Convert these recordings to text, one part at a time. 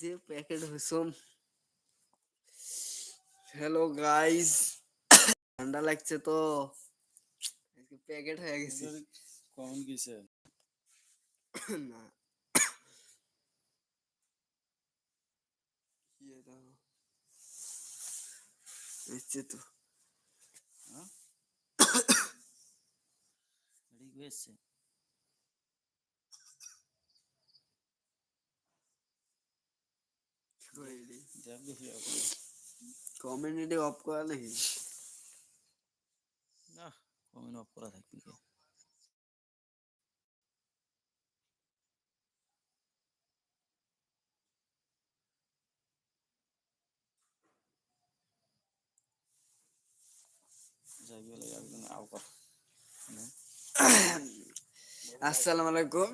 যে packet হইসম hello guys ঠান্ডা লাগছে তো প্যাকেট হয়ে গেছে কমন কিসে না তো দেখ দেখি আপনি কমিউনিটি অফ করা নাকি না কমেন্ট অফ করা থাকবি কে যাই বলে একজন আও কর আসসালামু আলাইকুম,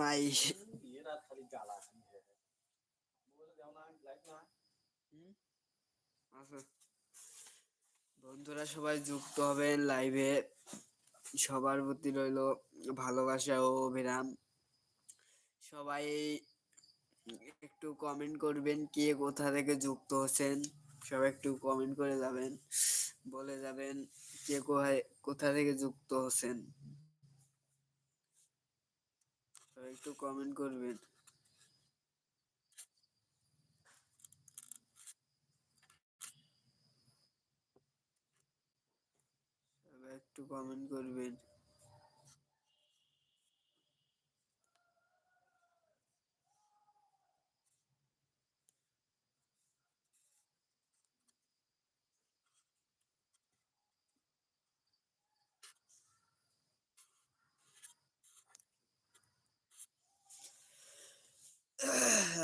মাই। বন্ধুরা সবাই যুক্ত হবেন লাইভে। সবার প্রতি রইল ভালোবাসা ও অভিরাম। সবাই একটু কমেন্ট করবেন কে কোথা থেকে যুক্ত হচ্ছেন। সবাই একটু কমেন্ট করে যাবেন, বলে যাবেন। কে কোথা থেকে যুক্ত হচ্ছেন? একটু কমেন্ট করবেন। একটু কমেন্ট করবেন।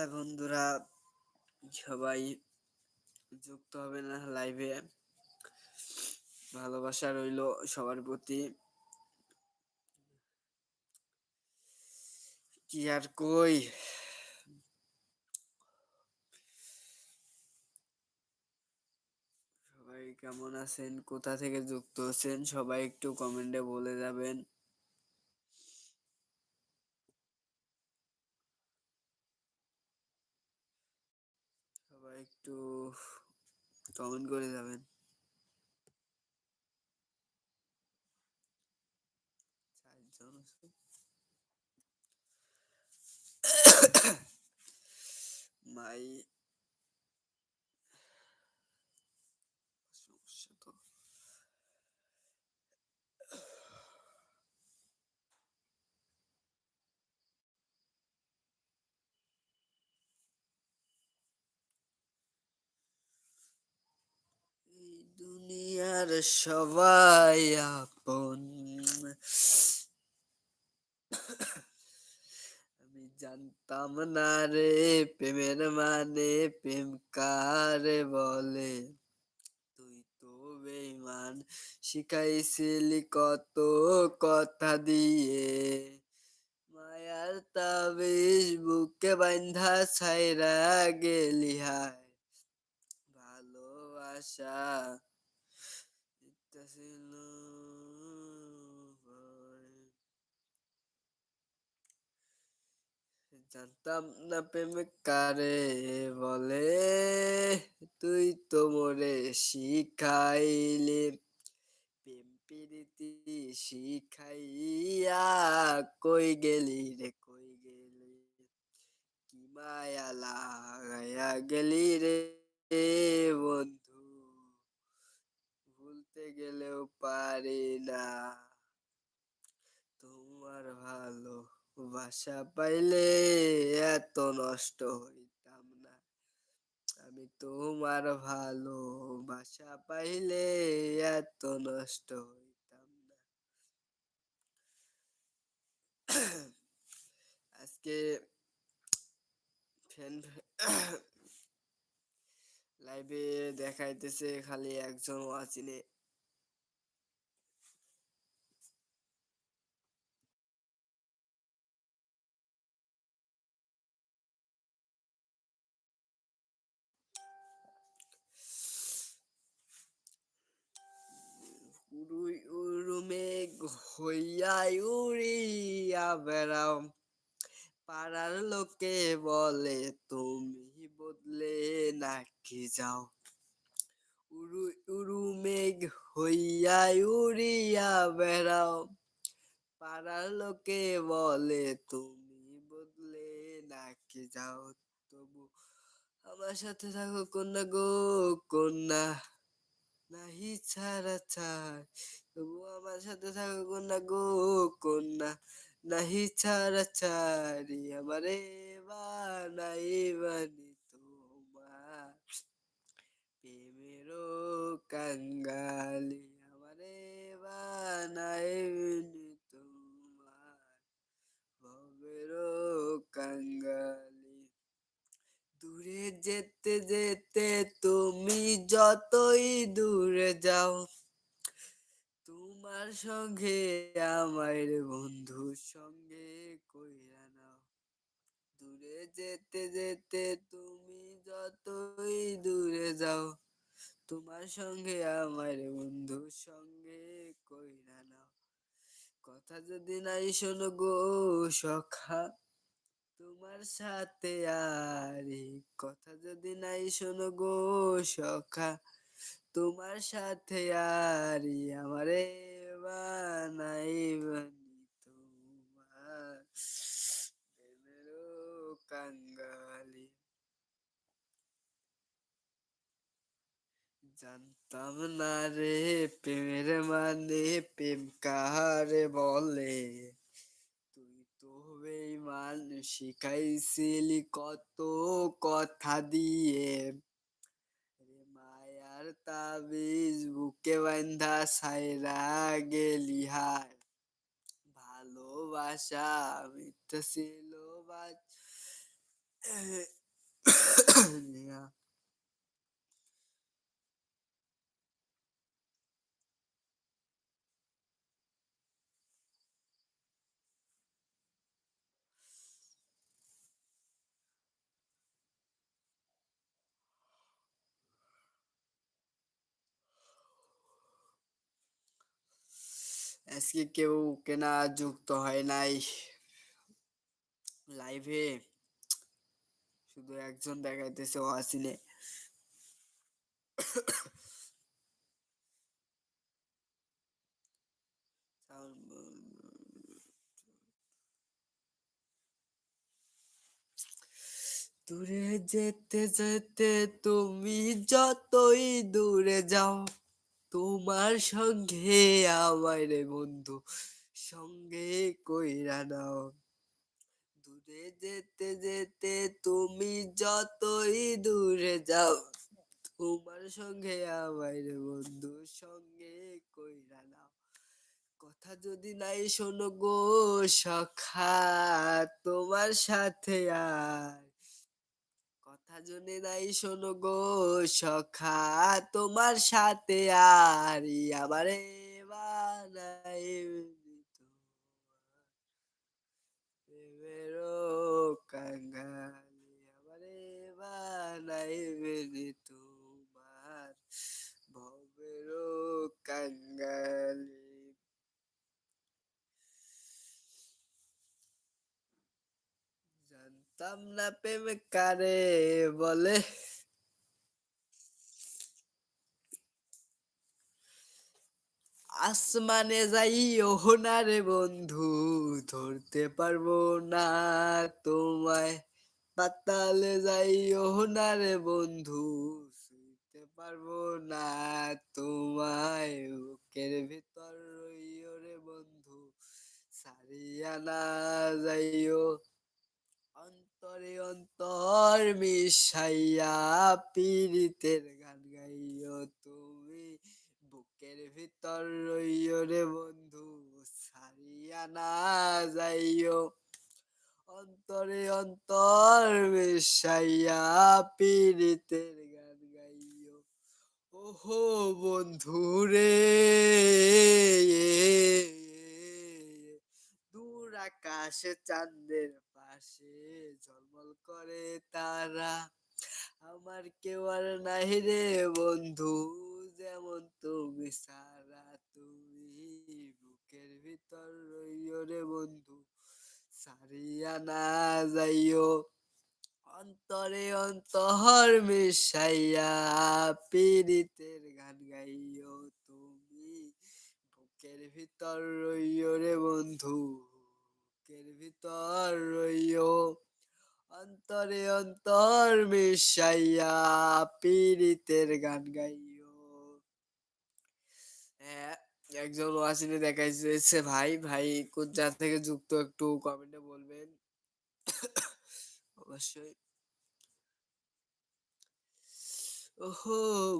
হ্যাঁ বন্ধুরা, সবাই যুক্ত হবে না লাইভে ভালোবাসা রইল সবার প্রতি। কি আর কই? সবাই কেমন আছেন? কোথা থেকে যুক্ত হচ্ছেন সবাই একটু কমেন্টে বলে যাবেন সবাই একটু কমেন্ট করে যাবেন। মাই দুনিয়ার সবাই আপন। আমি জানতাম না রে, প্রেমের মানে প্রেম কারে বলে? তুই তো বেইমান শিখাইছিলি কত কথা দিয়ে। মায়ার তাবিজ বুকে বান্ধা ছাইরা গেলি হায়। এটা ছিল। জানতাম না প্রেম কারে বলে। তুই তো মোরে শিখাইলি। প্রেম প্রীতি শিখাইয়া কই গেলি রে, কই গেলি? কি মায়া লাগাইয়া গেলি রে বন্ধু? ভুলতে গেলেও পারি না। তোমার ভালো বাসা পাইলে এত নষ্ট হইতাম না। আমি তোমার ভালো বাসা পাইলে এত নষ্ট হইতাম না। আজকে ফ্যান লাইভে দেখাইতেছে খালি একজন ওয়াচিনে হইয়া উড়িয়া বেড়াও। পাড়ার লোকে বলে, তুমি বদলে নাকি যাও? উড়ু উড়ু মেঘ হইয়া উড়িয়া বেড়াও। পাড়ার লোকে বলে, তুমি বদলে নাকি যাও? তবু আমার সাথে থাকো কন্যা গো, কন্যা। নাহি ছাড়া ছাড় তবু আমার সাথে থাকো কন্যা গো কন্যা নাহি ছাড়া ছাড়ি আমারে বানাই বানি তোমার প্রেমেরও কাঙ্গালি আমারে বানাই বানি তোমার ভবেরও কাঙ্গালি দূরে যেতে যেতে তুমি যতই দূরে যাও তোমার সঙ্গে আমার বন্ধুর সঙ্গে কইরা নাও। দূরে যেতে যেতে তুমি যতই দূরে যাও, তোমার সঙ্গে আমার বন্ধুর সঙ্গে কইরা নাও। কথা যদি নাই শোনো গো সখা, তোমার সাথে আর কথা যদি নাই শোনো গো সখা, তোমার সাথে আর আমারে বানাই বানি তোমার প্রেমেরও কাঙ্গালি জানতাম না রে প্রেমের মানে প্রেম কাহারে বলে? তুই তো বেঈমান শিখাইছিলি কত কথা দিয়ে। রে মায়ার তাবিজ বুকে বান্ধা সাইরা গেলি হায়। ভালোবাসা মিথ্যা ছিল বাজ আজকে কেউ কেনা যুক্ত হয় নাই। লাইভে শুধু একজন দেখাইতেছে ও দূরে যেতে যেতে তুমি যতই দূরে যাও তোমার সঙ্গে আমার বন্ধু সঙ্গে কইরা নাও। দূরে যেতে যেতে তুমি যতই দূরে যাও, তোমার সঙ্গে আমার বন্ধু সঙ্গে কইরা নাও। কথা যদি নাই শোনো গো সখা, তোমার সাথে আর যদি নাই শোনো গো সখা তোমার সাথে আর আমারে বানাই কাঙ্গালি আমারে কাঙ্গালি জানতাম না প্রেম কারে বলে? আসমানে যাই না রে বন্ধু, ধরতে পারব না তোমায়। পাতালে যাই না রে বন্ধু, শুইতে পারব না তোমায়। বুকের ভিতর রইও রে বন্ধু, সারিয়া না যাইও। অন্তরে অন্তর মিশাইয়া পীড়িতের গান গাইও তুমি। বুকের ভিতর রইও রে বন্ধু সারিয়া না যাইও। অন্তরে অন্তর মিশাইয়া পীড়িতের গান গাইও। ওহো বন্ধু রে দূর আকাশে চাঁদের পাশে ঝলমল করে তারা। আমার কেউ আর নাই রে বন্ধু, যেমন তুমি সারা। তুমি বুকে বুকের ভিতর রইও রে বন্ধু, সারিয়া না যাইও অন্তরে অন্তর মিশাইয়া পীড়িতের গান গাইও তুমি বুকের ভিতর রইও রে বন্ধু। বুকের ভিতর রইও। অন্তরে অন্তর মিশাইয়া পীড়িতের গান গাইও। হ্যাঁ একজন ওয়াসিনে দেখাইছে ভাই ভাই, কোন থেকে যুক্ত একটু কমেন্টে বলবেন? অবশ্যই।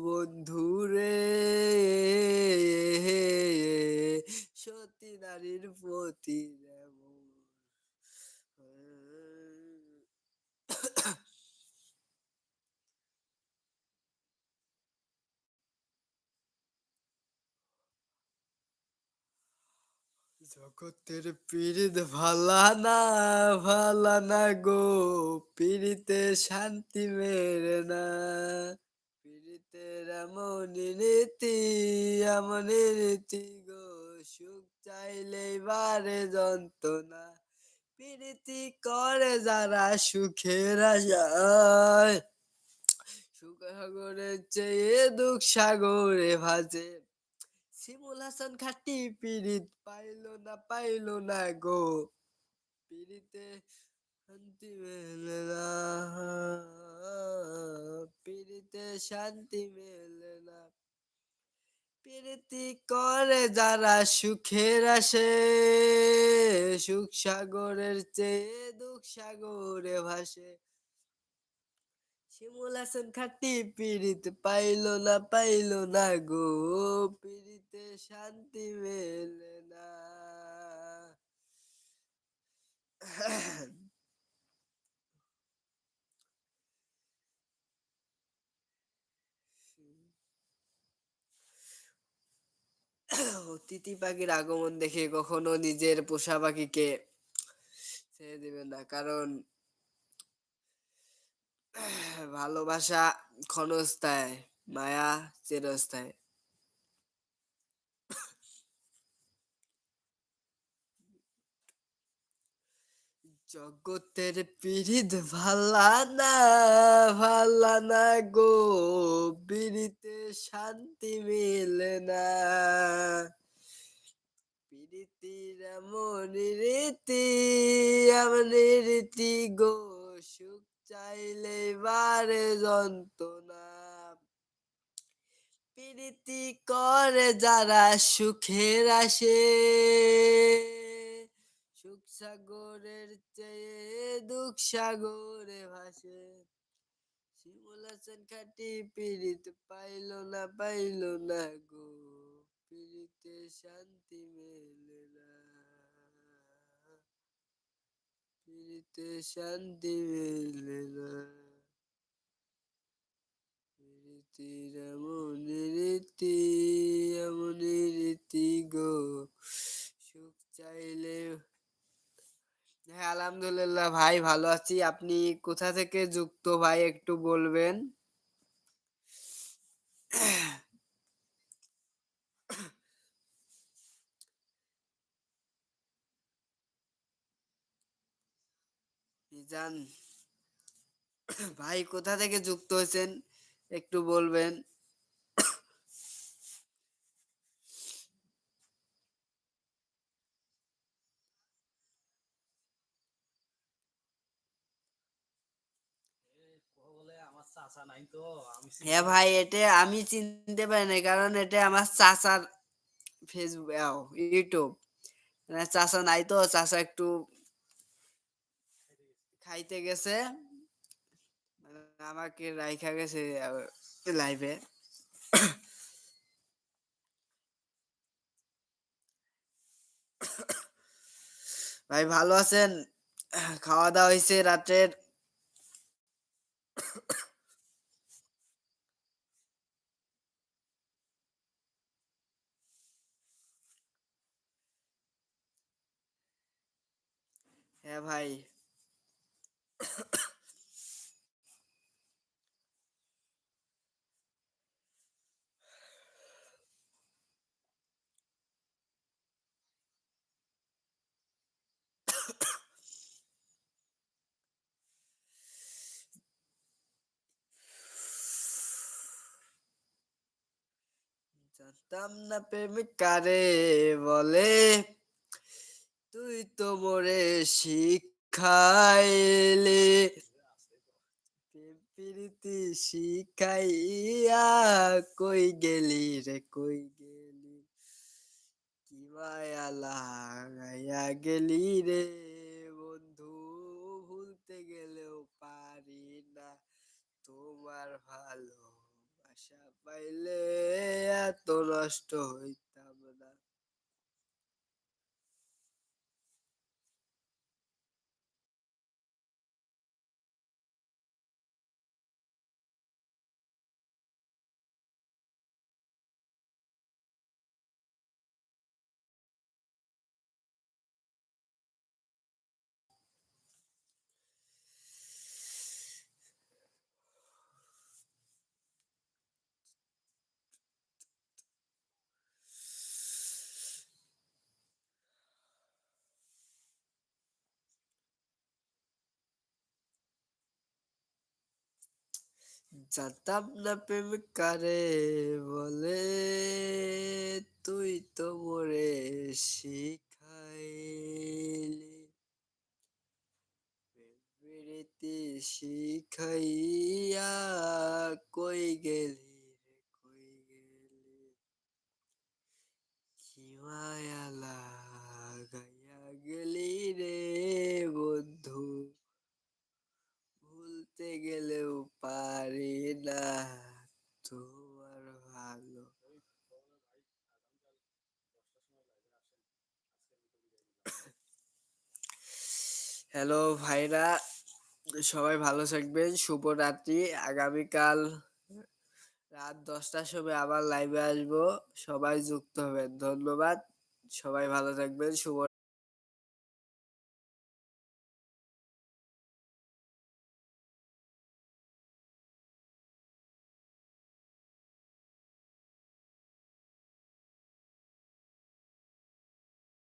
বন্ধু রে সতী নারীর প্রতি যেমন জগতের পীড়িত ভালা না ভালা না গো, পীড়িতে শান্তি মেরে না। পীড়িতের এমন রীতি এমন রীতি গো, সুখ চাইলে বারে যন্ত্রণা। পীড়িতি করে যারা সুখের আশায়। সুখ সাগরের চেয়ে দুঃখ সাগরে ভাজে শিমুল হাসান খাটি পীড়িত পাইলো না পাইলো না গো। পীড়িতে শান্তি মেলে না। পীড়িতে শান্তি মেলে না। প্রীতি করে যারা সুখের আসে, সুখ সাগরের চেয়ে দুঃখ সাগরে ভাসে। শিমুল খাটি পীড়িত পাইলো না পাইলো না গো। পীড়িতে শান্তি মেলে না। অতিথি পাখির আগমন দেখে কখনো নিজের পোষা পাখিকে ছেড়ে দেবে না, কারণ ভালোবাসা ক্ষণস্থায়, মায়া চিরস্থায়। জগতের পিড়িত ভালা না ভালা না গো, পিড়িতে শান্তি মিলে না। পিড়িতির এমন রীতি এমন রীতি গো, সুখ চাইলে বারে যন্ত্রণা। প্রীতি করে যারা সুখের আসে, সুখ সাগরের চেয়ে দুঃখ সাগরে ভাসে। শিমুল হাসান খাটি পীড়িত, পাইল না পাইল না গো। পীড়িতে শান্তি মেলে না। পীড়িতে শান্তি মেলে না রীতির এমন রীতি এমন রীতি গো সুখ চাইলে হ্যাঁ আলহামদুলিল্লাহ ভাই, ভালো আছি। আপনি কোথা থেকে যুক্ত ভাই, একটু বলবেন? মিজান ভাই, কোথা থেকে যুক্ত হয়েছেন? একটু বলবেন। হ্যাঁ ভাই, এটা আমি চিনতে পারি না কারণ এটা আমার চাচার ফেসবুক ইউটিউব মানে চাচা নাই তো, চাচা একটু খাইতে গেছে। আমাকে রাইখা গেছে লাইভে ভাই, ভালো আছেন? খাওয়া দাওয়া হয়েছে রাতের হ্যাঁ ভাই। জানতাম না প্রেমিক কারে বলে। তুই তো মরে শিখ শিখাইলে। প্রীতি শিখাইয়া কই গেলি রে, কই গেলি? কি মায়া লাগাইয়া গেলি রে বন্ধু, ভুলতে গেলেও পারি না। তোমার ভালো বাসা পাইলে এত নষ্ট হইতাম না জানতাম না প্রেম কারে বলে তুই তো মোরে শিখাইলি। প্রীতি শিখাইয়া কই গেলি রে, কই গেলি? কি মায়া লাগাইয়া গেলি রে বন্ধু? ভুলতে গেলেও পারি না। তোমার ভালো। হ্যালো ভাইরা। সবাই ভালো থাকবেন। শুভরাত্রি আগামীকাল রাত দশটার সময় আবার লাইভে আসব। সবাই যুক্ত হবেন। ধন্যবাদ। সবাই ভালো থাকবেন। শুভ